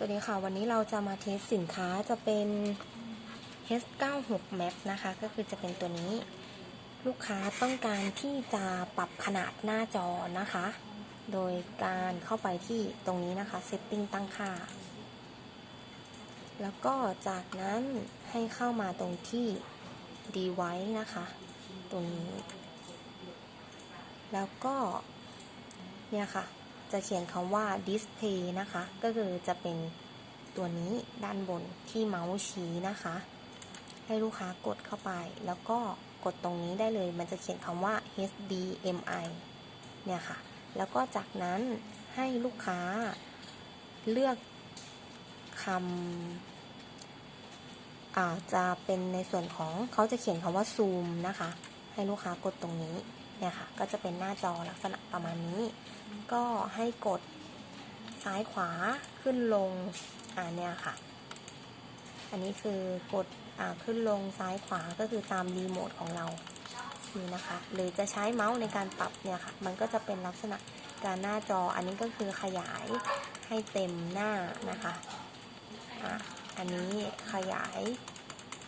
สวัสดีค่ะ วันนี้เราจะมาเทสสินค้าจะเป็น H96 Max นะคะ ก็คือจะเป็นตัวนี้ ลูกค้าต้องการที่จะปรับขนาดหน้าจอนะคะ โดยการเข้าไปที่ตรงนี้นะคะ Setting ตั้งค่า แล้วก็จากนั้นให้เข้ามาตรงที่ Device นะคะ ตรงนี้ แล้วก็เนี่ยค่ะ จะเขียนคำว่า display นะคะ ก็คือจะเป็นตัวนี้ด้านบนที่เมาส์ชี้นะคะ ให้ลูกค้ากดเข้าไป แล้วก็กดตรงนี้ได้เลย มันจะเขียนคำว่า HDMI เนี่ยค่ะ แล้วก็จากนั้นให้ลูกค้าเลือกคำอาจะเป็นในส่วนของเขาจะเขียนคำว่า zoom นะคะ ให้ลูกค้ากดตรงนี้เนี่ยค่ะ ก็จะเป็นหน้าจอลักษณะประมาณนี้ ก็ให้กดซ้ายขวาขึ้นลงอ่าเนี่ยค่ะ อันนี้คือกดอ่าขึ้นลงซ้ายขวาก็คือตามรีโมทของเรานี่นะคะ หรือจะใช้เมาส์ในการปรับเนี่ยค่ะ มันก็จะเป็นลักษณะการหน้าจอ อันนี้ก็คือขยายให้เต็มหน้านะคะอะอันนี้ขยาย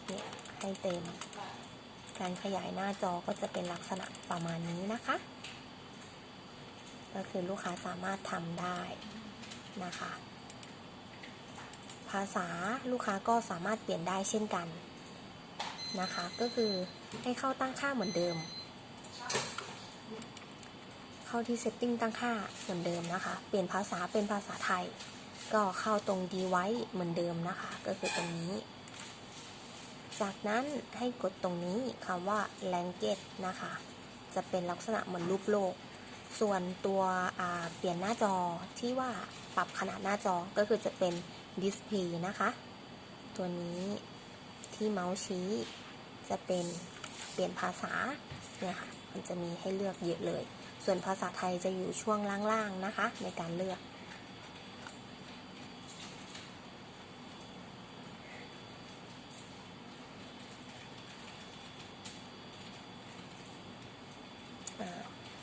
เนี่ยให้เต็ม การขยายหน้าจอก็จะเป็นลักษณะประมาณนี้นะคะ ก็คือลูกค้าสามารถทำได้นะคะ ภาษาลูกค้าก็สามารถเปลี่ยนได้เช่นกันนะคะ ก็คือให้เข้าตั้งค่าเหมือนเดิม เข้าที่ setting ตั้งค่าเหมือนเดิมนะคะ เปลี่ยนภาษาเป็นภาษาไทย ก็เข้าตรง device เหมือนเดิมนะคะ ก็คือตรงนี้ จากนั้นให้กดตรงนี้คำว่า language นะคะ จะเป็นลักษณะเหมือนรูปโลก ส่วนตัวเปลี่ยนหน้าจอที่ว่าปรับขนาดหน้าจอก็คือจะเป็น display นะคะ ตัวนี้ที่เมาส์ชี้จะเป็นเปลี่ยนภาษาเนี่ยค่ะ มันจะมีให้เลือกเยอะเลย ส่วนภาษาไทยจะอยู่ช่วงล่างๆนะคะ ในการเลือก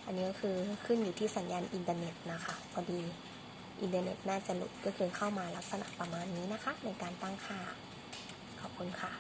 อันนี้ก็คือขึ้นอยู่ที่สัญญาณอินเทอร์เน็ตนะคะพอดีอินเทอร์เน็ตน่าจะหลุดก็คือเข้ามาลักษณะประมาณนี้นะคะ ในการตั้งค่า ขอบคุณค่ะ